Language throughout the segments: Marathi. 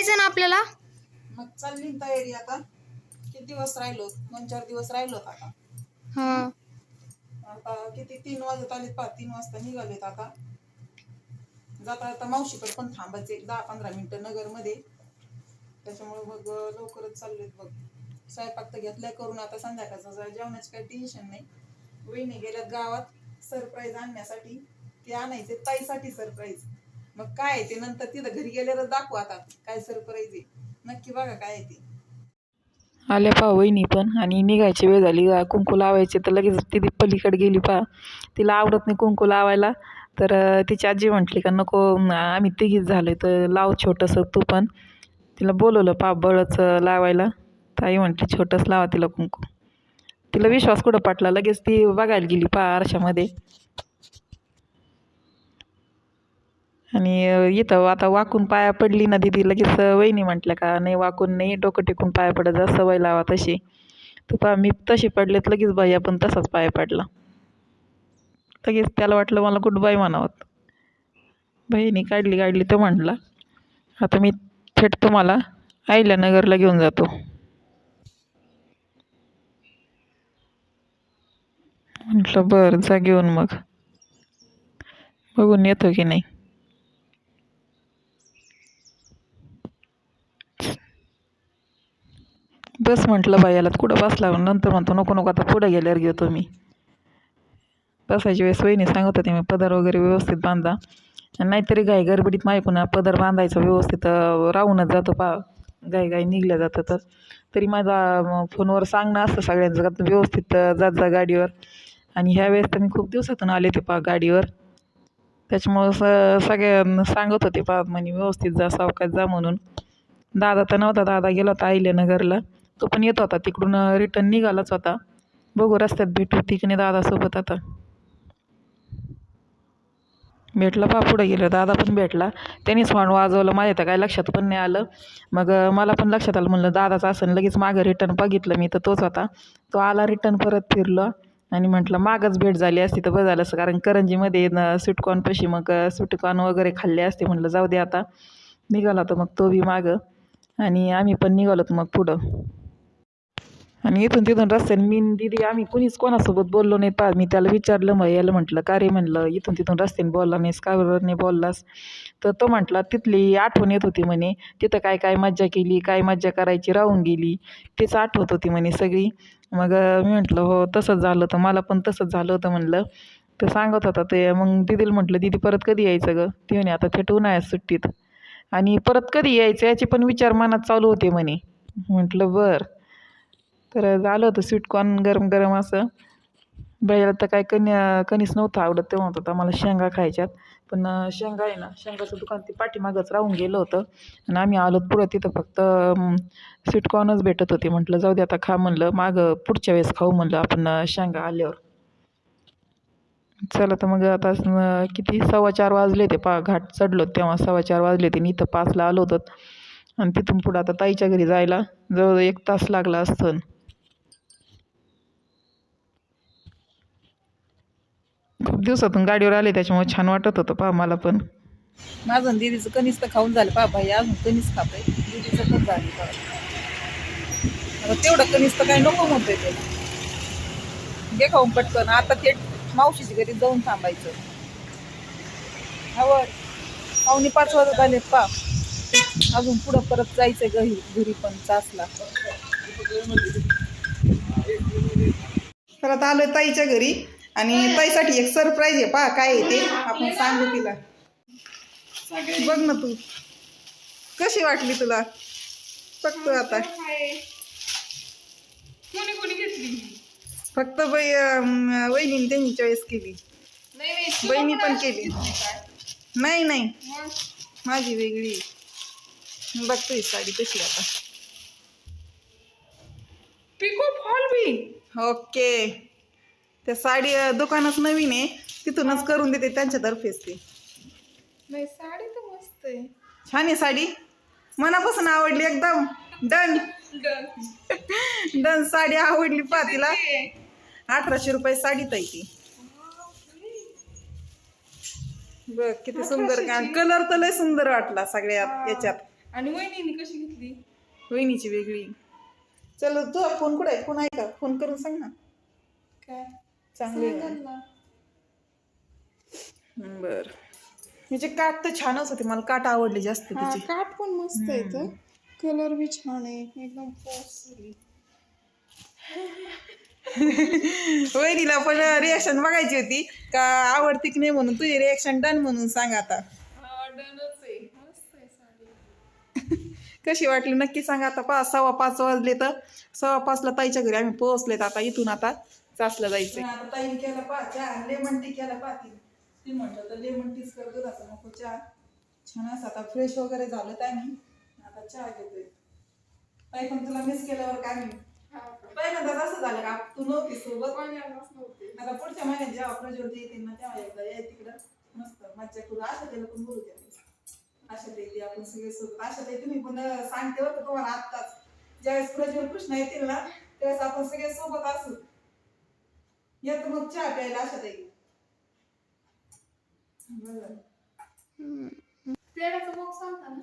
जायचं ना आपल्याला? मग चालली ना तयारी आता. किती दिवस राहिलो? दोन चार दिवस राहिलो आता. हा. आता किती? तीन वाजत आलेत पहा तीन वाजता निघालेत आता. जाता आता मावशीकडे पण थांबायचे एक दहा पंधरा मिनिटं नगरमध्ये. त्याच्यामुळे मग लवकरच चाललेत बघ. स्वयंपाक तर घेतलाय करून. आता संध्याकाळचं जेवणाचं काही टेन्शन नाही. वहिनी गेल्यात गावात. सरप्राईज आणण्यासाठी. ते आणायचे ताईसाठी सरप्राईज मग काय आहे ते नंतर तिथं घरी गेल्यावर दाखवू आता. काय सरप्राईज आहे. नक्की बघा काय आहे ते. आल्या पा वहिनी पण. आणि निघायची वेळ झाली. कुंकू लावायचे तर लगेच ती पलीकडे गेली पा तिला आवडत नाही कुंकू लावायला. तर तिची आजी म्हटली का नको आम्ही तिघीच झाले तर लाव छोटंसं तू पण. तिला बोलवलं पा बळच लावायला. ताई म्हटली छोटंच लावा तिला कुंकू. तिला विश्वास कुठं पाटला लगेच ती बघायला गेली पा आरशामध्ये. आणि इथं आता वाकून पाया पडली ना दिदी लगेच वहिनी म्हटल्या का नाही वाकून नाही डोकं टेकून पाया पडत जा सवय लावा तशी. तर पहा मी तशी पडलेत लगेच बाई आपण तसाच पाया पडला. लगेच त्याला वाटलं मला गुड बाय म्हणावत बहिणी काढली काढली तर म्हटला आता मी थेट तुम्हाला आईला नगरला घेऊन जातो. म्हटलं बरं जा घेऊन मग. बघून येतो की नाही. बस म्हटलं बाई याला कुठं बसला नंतर म्हणतो नको नको आता पुढे गेल्यावर घेतो मी. बसायची वेळेस वहिनी सांगत होते मी पदर वगैरे व्यवस्थित बांधा. आणि नाहीतरी गाय गरबडीत माहिती ना पदर बांधायचा व्यवस्थित राहूनच जातो पा गाई गाई निघल्या जातं तर. तरी माझा फोनवर सांगणं असतं सगळ्यांचं का व्यवस्थित जात जा गाडीवर. आणि ह्या वेळेस तर मी खूप दिवसातून आले ते पा गाडीवर. त्याच्यामुळं स सगळ्यांना सांगत होते पा म्हणे व्यवस्थित जा सावकाश जा म्हणून. दादा तर नव्हता दादा गेला होता आईल्यानगरला तो पण येत होता. तिकडून रिटर्न निघालाच होता. बघू रस्त्यात भेटू तिकडे दादासोबत आता. भेटला पा पुढे गेलं. दादा पण भेटला. त्यांनीच हॉर्न वाजवलं माझ्या तर काय लक्षात पण नाही आलं. मग मला पण लक्षात आलं म्हणलं दादाचं असं लगेच मागं रिटर्न बघितलं मी तर तोच होता. तो आला रिटर्न परत फिरलो आणि म्हटलं मागच भेट झाली असती तर बरं झालं असं कारण करंजीमध्ये न स्वीटकॉर्नपाशी मग स्वीटकॉर्न वगैरे खाल्ले असते म्हटलं जाऊ दे आता. निघाला तर मग तो बी मागं. आणि आम्ही पण निघालो मग पुढं. आणि इथून तिथून रस्त्याने मी दिदी दीदी आम्ही कुणीच कोणासोबत बोललो नाही. पा मी त्याला विचारलं मग याला म्हटलं का रे? म्हणलं इथून तिथून रस्त्याने बोलला नाहीस का बरोबर नाही बोललास? तर तो म्हटला तिथली आठवण येत होती म्हणे तिथं काय काय मज्जा केली काय मज्जा करायची राहून गेली. तेच आठवत होती म्हणे सगळी. मग मी म्हटलं हो तसंच झालं होतं मला पण तसंच झालं होतं म्हणलं. तर सांगत होता ते मग दिदीला म्हटलं दिदी परत कधी यायचं गं? ती म्हणे आता थेट उन्हाळ्यात सुट्टीत. आणि परत कधी यायचं? याचे पण विचार मनात चालू होते म्हणे. म्हटलं बरं. तर झालं होतं स्वीटकॉर्न गरम गरम असं. बाईला तर काय कणी कणीस नव्हतं आवडत ते म्हणत होता मला शेंगा खायच्यात. पण शेंगा आहे ना शेंगाचं दुकान ते पाठीमागंच राहून गेलं होतं. आणि आम्ही आलो पुढं तिथं फक्त अं, स्वीटकॉर्नच भेटत होते. म्हटलं जाऊ दे आता खा म्हणलं. मागं पुढच्या वेळेस खाऊ म्हणलं आपण शेंगा आल्यावर. चला तर मग आता किती? सव्वा चार वाजले ते पा घाट चढलो तेव्हा सव्वा चार वाजले ते आणि इथं पाचला आलो होतं. आणि तिथून पुढं आता ताईच्या घरी जायला जवळ एक तास लागला असतं खूप दिवसातून गाडीवर आले त्याच्यामुळे छान वाटत होतं पहा मला पण. माझं आणि दीदीचं कणीस तर खाऊन झालं. पा भाई अजून कणीस खातोय दीदीचं पण झालं. पहा. आता तेवढं कणीस तर काय नको म्हणतोय ते. घे खाऊन पटकन. आता थेट मावशीच्या घरी जाऊन थांबायचं. हवं पावणे पाच वाजत आलेत पा अजून पुढं परत जायचंय घरी घरी पण चासला परत आलोय ताईच्या घरी. आणि ताईसाठी एक सरप्राईज आहे. पा काय आहे ते? आपण सांगू तिला. बघ ना तू. कशी वाटली तुला? फक्त आता. कोणी कोणी घेतली? फक्त बाई अं, वहिनीने त्यांनी चॉईस केली. बहिणी पण केली. नाही नाही. माझी वेगळी बघतो ही साडी कशी आता. पिको फॉल बी ओके. त्या साडी दुकानच नवीन आहे. तिथूनच करून देते त्यांच्यातर्फेच ते नाही साडी तर मस्त आहे. छान आहे साडी. मनापासून आवडली एकदम. डन. डन. साडी आवडली पा तिला. अठराशे रुपये साडी ताई ती. बघ किती सुंदर का कलर तर लय सुंदर वाटला सगळ्या याच्यात. आणि वहिनीने कशी घेतली? वहिनीची वेगळी. चल तू फोन कुठे फोन आहे का फोन करून सांग ना. काय? चांगली. बर. म्हणजे काट तर छानच होते. मला काट आवडले जास्त हा तिची. काठ पण मस्त आहे तर. कलर बी छान आहे. एकदम वहिनीला पण रिॲक्शन बघायची होती. का आवडती की नाही म्हणून? तुझी रिॲक्शन डन म्हणून सांग आता. कशी वाटली? नक्की सांगा आता. पाच सव्वा पाच वाजले तर. सव्वा पाचला ताईच्या घरी आम्ही पोहोचलेत आता इथून आता. चासला जायचं आता ताईने केला पा चहा लेमन टी केला पा ती ती म्हटलं तर लेमन टीच कर दुधाचा नको चहा. छान असं आता फ्रेश वगैरे झालं तर आम्ही आता चहा घेतोय. ताई पण तुला मिस केल्यावर काय मी हा. का? पहिल्यांदाच असं झालं का? तू नव्हती सोबत. आता पुढच्या महिन्यात जेव्हा प्रज्वल येतील ना तेव्हा एकदा ये तिकडं. मस्त मज्जा करू. आशा त्याला पण बोलू द्या. आशा येते आपण सगळे सोबत. आशा ताई तुम्ही पण सांगते बरं का तुम्हाला आत्ताच. ज्यावेळेस प्रज्वल कृष्ण येतील ना त्यावेळेस आपण सगळे सोबत असू. येत मग चहा प्यायला बरं. पेढ्याचा बॉक्स आणता ना.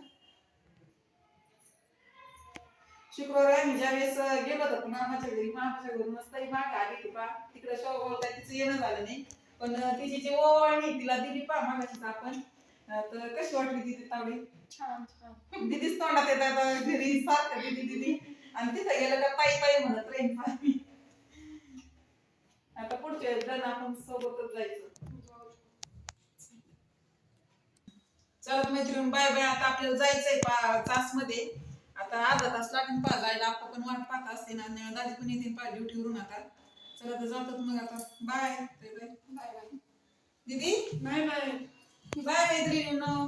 शुक्रवारी आम्ही ज्यावेळेस अं, गेलो होतो मामाच्या घरी मामाच्या घरूनच ताई माग आली होती पा तिकडे शोभा काय तिचं येणं झालं नाही. पण तिची जी ओवाळणी तिला दिली पा मागाशीच आपण. तर कशी वाटली तिथे तावडी? छान छान. दिदीच तोंडात येतात घरी सारखं दिदी दिदी. आणि तिथं गेलं का ताई ताई म्हणत पाहिजे आता पुढच्या जण आपण सोबतच जायचं. चला मैत्रीण बाय बाय. आता आपल्याला जायचंय पा तासमध्ये आता अर्धा तास लागेल पा जायला. आपण पण वाट पाहत असते ना. आणि दादी पण येते पा ड्युटीवरून आता. चला तर जातात मग आता. बाय बाय बाय बाय दीदी? नाही नाही बाय मैत्रिणींनो